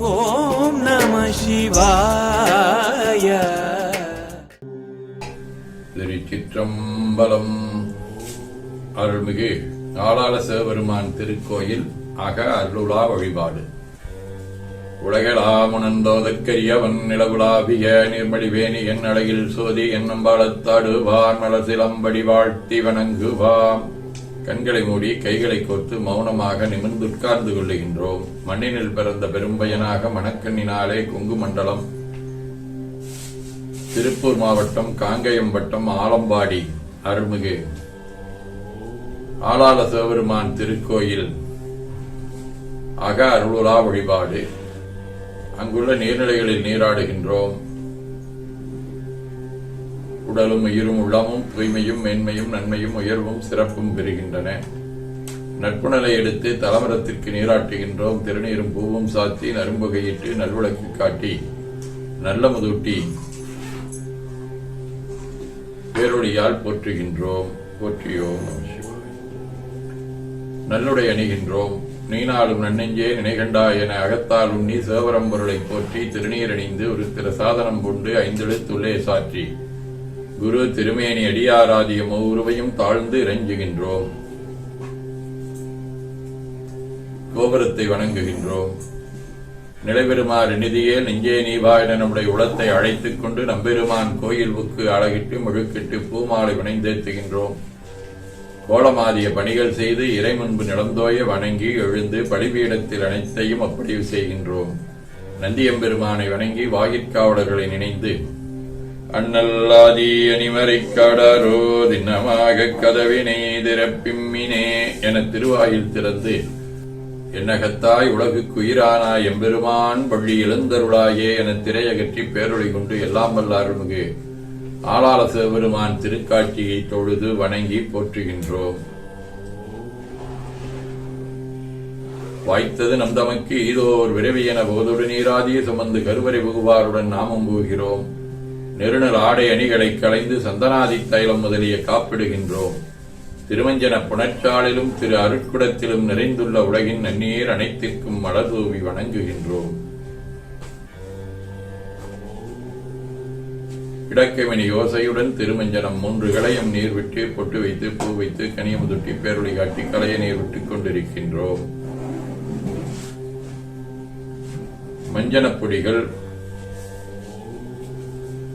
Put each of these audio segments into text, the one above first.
ஓம் நம சிவாய. திருச்சிற்றம்பலம். அருள்மிகு ஆளாள சிவபெருமான் திருக்கோயில் அக அருளுலா வழிபாடு. உலகளாமுணந்தோதற்கரியவன் நிலவுலாவிய நிர்மடிவேணி என் அழகில் சோதி என்னும் பாலத்தாடு மலசிலம்படி வாழ்த்தி வணங்குவான் கண்களை மூடி கைகளை கோர்த்து மௌனமாக நிமிர்ந்து உட்கார்ந்து கொள்ளுகின்றோம். மண்ணினில் பிறந்த பெரும்பயனாக மணக்கண்ணினாலே கொங்கு மண்டலம். திருப்பூர் மாவட்டம் காங்கயம் வட்டம் ஆலம்பாடி அருள்மிகு. ஆளாள சிவபெருமான் திருக்கோயில். அக அருளுலா வழிபாடு. அங்குள்ள நீர்நிலைகளில் நீராடுகின்றோம். உடலும் உயிரும் உள்ளமும் தூய்மையும் மேன்மையும் நன்மையும் உயர்வும் சிறப்பும் பெறுகின்றன. நட்புணலை எடுத்து தலமரத்திற்கு நீராட்டுகின்றோம் திருநீரும் பூவும் சாத்தி நரும்புகையிட்டு நல்விளக்கு காட்டி நல்ல முதூட்டி பேரொழியால் போற்றுகின்றோம் போற்றியோம் நல்லுடை அணிகின்றோம் நீனாலும் நன்னெஞ்சே நினைகண்டா என அகத்தாலும் நீ சேவரம்பொருளை போற்றி திருநீர் அணிந்து ஒரு திரு சாதனம் கொண்டு ஐந்தெழுத்துள்ளே சாற்றி. குரு திருமேனி அடியாராதிய மௌருவையும் தாழ்ந்து இறைஞ்சுகின்றோம் கோபுரத்தை வணங்குகின்றோம். நிலைபெருமாறு நிதியே நெஞ்சே நீவா என நம்முடைய உளத்தை அழைத்துக் கொண்டு நம்பெருமான் கோயிலுக்கு அழகிட்டு முழுக்கிட்டு பூமாலை வினைந்தேத்துகின்றோம் கோலமாதிய பணிகள் செய்து இறை முன்பு நிலந்தோய வணங்கி எழுந்து பலிபீடத்தில் அனைத்தையும் அப்படிவு செய்கின்றோம். நந்தியம்பெருமானை வணங்கி வாயிற்காவலர்களை நினைந்து அண்ணல்லாதி அணிமறை கடரோ கதவினை திறப்பிம்மினே என திருவாயில் திறந்து என்னகத்தாய் உலகுக்கு உயிரானாய் எம்பெருமான் பள்ளி இழந்தருளாயே என திரையகற்றி பேரொழி கொண்டு எல்லாம் வல்ல அருள்மிகு ஆளாள சிவபெருமான் திருக்காட்சியை தொழுது வணங்கி போற்றுகின்றோம். வாய்த்தது நம் தமக்கு ஈதோர் விரைவி என போதொடு நீராதிய சுமந்து கருவறை புகுவாருடன் நாமம் போகிறோம். நெருநர் ஆடை அணிகளை களைந்து சந்தனாதி தைலம் முதலிய காப்பிடுகின்றோம். திருமஞ்சன புனச்சாலிலும் திரு அருட்குடத்திலும் நிறைந்துள்ள உலகின் நன்னீர் அனைத்திற்கும் மலர் தூவி வணங்குகின்றோம். இடக்கவினி யோசையுடன் திருமஞ்சனம் மூன்று களையும் நீர் விட்டு பொட்டு வைத்து பூ வைத்து கனியமுதுட்டி பேரொழி காட்டி களைய நீர் விட்டுக் கொண்டிருக்கின்றோம். மஞ்சனப் பொடிகள்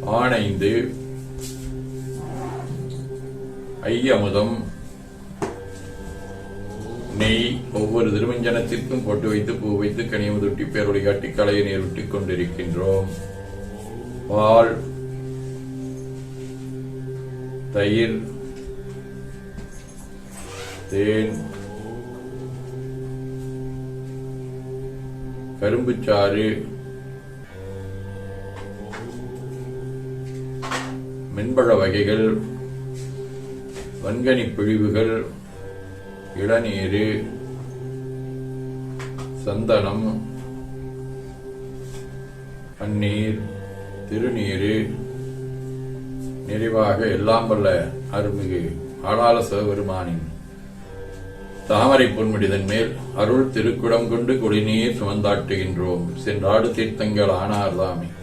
ஆணைந்து ஐயமுதம் நெய் ஒவ்வொரு திருமஞ்சனத்திற்கும் போட்டு வைத்து பூ வைத்து கனியமுதுட்டி பேரொளி காட்டி கலையை நீர் கொண்டிருக்கின்றோம். பால் தயிர் தேன் கரும்புச்சாறு மென்பழ வகைகள் வன்கனி பிழிவுகள் இளநீர் சந்தனம் பன்னீர் திருநீர் நிறைவாக எல்லாம் வல்ல அருள்மிகு ஆளாள சிவபெருமானின் தாமரை பொன்முடிதன் மேல் அருள் திருக்குடம் கொண்டு குடிநீர் சுமந்தாட்டுகின்றோம். சென்றாடு தீர்த்தங்கள் ஆனார்தாமே. தீர்த்த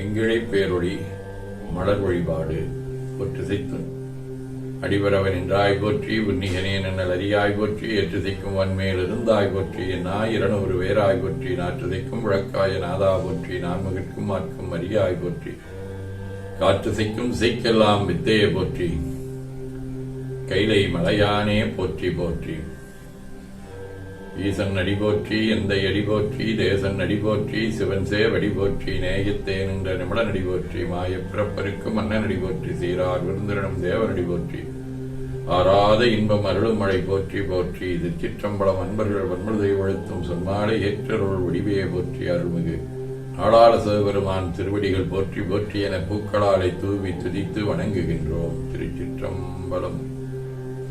வெங்கிழை பேரொடி மலர் வழிபாடு ஒற்றுசைத்து அடிவரவன் என்றாய் போற்றி உன்னிகனே நன்னல் அறியாய் போற்றி ஏற்றுதைக்கும் வன்மேல் இருந்தாய் போற்றி நாய் இரநூறு வேறாய் போற்றி நாற்றுதைக்கும் விளக்காய நாதா போற்றி நான்முகற்கும் மாற்கும் அறியாய் போற்றி. காற்று சிக்கும் சிக்கெல்லாம் வித்தையை போற்றி. கைலை மலையானே போற்றி போற்றி. ஈசன் அடிபோற்றி எந்த அடிபோற்றி தேசன் அடி சிவன் சேவடி போற்றி நேயத்தேன் நின்ற நிமிட அடி போற்றி மன்னன் போற்றி சீரார் விருந்திரனும் தேவனடி போற்றி ஆறாத இன்பம் அருளும் மழை போற்றி போற்றி திருச்சிற்றம்பலம் அன்பர்கள் வன்முழுதை உழுத்தும் சொன்னாலே ஏற்றருள் வடிவையை போற்றி அருள்மிகு நாடாள சிவபெருமான் திருவடிகள் போற்றி போற்றி என பூக்களாலை தூவி துதித்து வணங்குகின்றோம். திருச்சிற்றம்பலம்.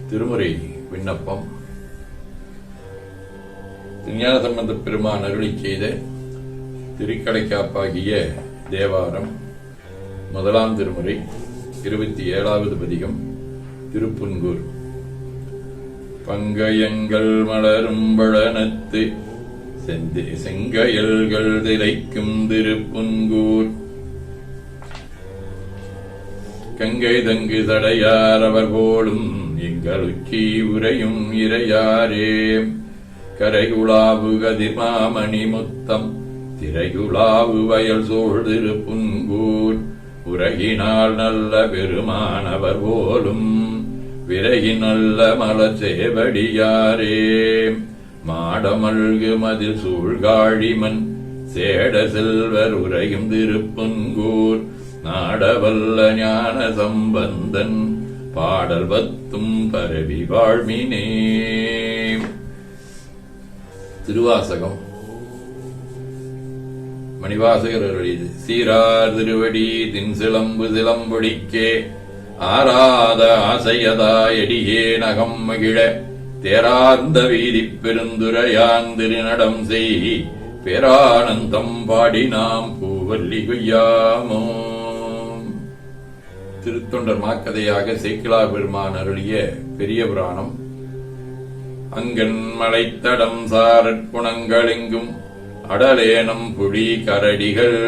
திருமுறை விண்ணப்பம். திருஞான சம்பந்த பெருமான் அருளி செய்த திருக்கடைக்காப்பாகிய தேவாரம் முதலாம் திருமுறை இருபத்தி ஏழாவது பதிகம் திருப்புன்கூர். பங்கயங்கள் மலரும் பழனத்து செந்தி செங்கயல்கள் திரைக்கும் திருப்புன்கூர். கங்கை தங்கு தடையார் அவர் போலும் எங்கள் உச்சி உரையும் இறையாரே. கரைகுளாவு கதிர்மாமணி முத்தம். திரைகுளாவு வயல் சூழ் திருப்புன்கூர் உறகினால் நல்ல பெருமானவர் போலும். விரகி நல்ல மலச்சேவடியாரே மாடமல்கு மதில் சூழ்காழிமன். சேட செல்வர் உரையும் திருப்புன்கூர் நாடவல்ல ஞான சம்பந்தன். பாடல் பத்தும் பரவி வாழ்மினே. திருவாசகம். மணிவாசகர் அருளியது சீரார் திருவடி தின் சிலம்பு சிலம்பொடிக்கே ஆராத ஆசையதாயடியே நகம் மகிழ தேரார்ந்த வீதி பெருந்துரையான் திருநடம் செய் பேரானந்தம் பாடி நாம் பூவல்லி கொய்யாமோ. திருத்தொண்டர் மாக்கதையாக சேக்கிலா பெருமான் அருளிய பெரிய புராணம் அங்கன் மலைத்தடம் சாரற்குணங்களெங்கும் அடலேனம் புடி கரடிகள்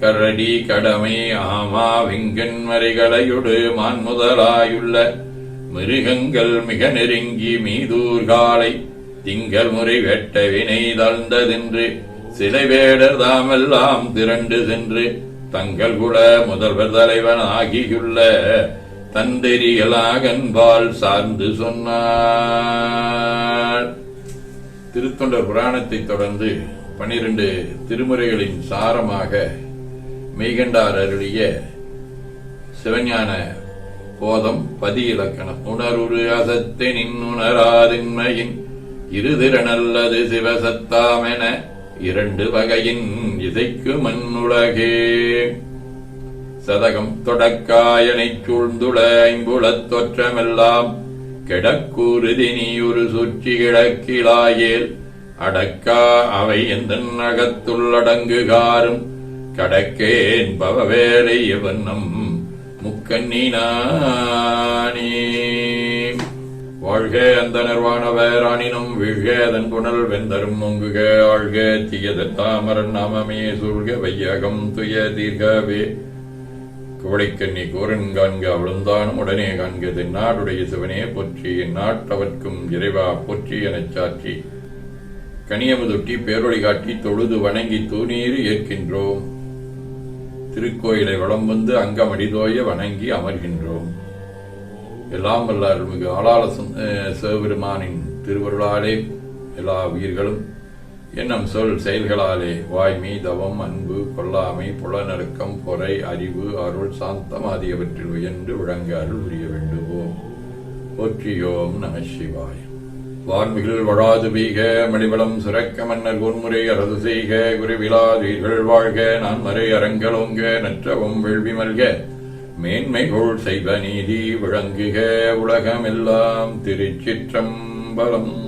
கரடி கடமை ஆமா விங்கன் மறைகளையொடு மான் முதலாயுள்ள மிருகங்கள் மிக நெருங்கி மீதூர்காலை திங்கள் முறை வெட்ட வினை தாழ்ந்ததென்று. சிலை வேடர் தாமெல்லாம் திரண்டு சென்று தங்கள் குல முதல்வர் தலைவன் ஆகியுள்ள தந்தெரிகளாகன்பால் சார்ந்து சொன்னார் திருத்தொண்டர் புராணத்தை தொடர்ந்து பனிரெண்டு திருமுறைகளின் சாரமாக மெய்கண்டார் அருளிய சிவஞான போதம் பதி இலக்கணம் உணருரு அசத்தை நின்னுணராதின்மையின் இருதிறனல்லது சிவசத்தாமென இரண்டு வகையின் இசைக்கு மண்ணுலகே. சதகம் தொடக்காயனை சூழ்ந்துள ஐம்புலத் தொற்றமெல்லாம். கிடக்கூறுதி நீ ஒரு சூழ்ச்சி கிடக்கிலாயேல் அடக்கா அவை எந்த அகத்துள்ளடங்குகாரும் கடக்கேன் பவவேலை வண்ணம் முக்கண்ணினானே. வாழ்க அந்த நிர்வாண ஆனினும் வீழ்க அதன் புனல் வெந்தரும் ஒங்குக ஆழ்க தீயத தாமரன் நாமமே சூழ்க வையகம் துய தீர்கவே. குவளைக்கண்ணி கோரன் காண்க அவளுந்தானும் உடனே காண்க தென்னாடுடைய சிவனே போற்றி நாட்டவர்க்கும் இறைவா போற்றி எனச் சாற்றி. கனியமுதொட்டி பேரொழி காட்டி தொழுது வணங்கி தூணீர் ஏற்கின்றோம். திருக்கோயிலை வளம் வந்து அங்கமடிதோய வணங்கி அமர்கின்றோம். எல்லாம் வல்ல அருள்மிகு ஆளாள சிவபெருமானின் திருவருளாலே எல்லா உயிர்களும் என்னும் சொல் செயல்களாலே வாய்மை தவம் அன்பு கொல்லாமை புலநடுக்கம் பொறை அறிவு அருள் சாந்தம் ஆகியவற்றில் உயர்ந்து விளங்க அருள் புரிய வேண்டுவோம். போற்றியோம் நம சிவாய். வான்மிகள் வழாது பீக மணிபலம் சுரக்க மன்னர் பொன்முறை அரசு செய்க குருவிழாதீர்கள் வாழ்க நான் மறை அரங்கலோங்க நற்றவும் வெள்வி மல்க. மேன்மைகோள் செய்வ நீதி விளங்குக உலகமெல்லாம் திருச்சிற்றம்பலம்.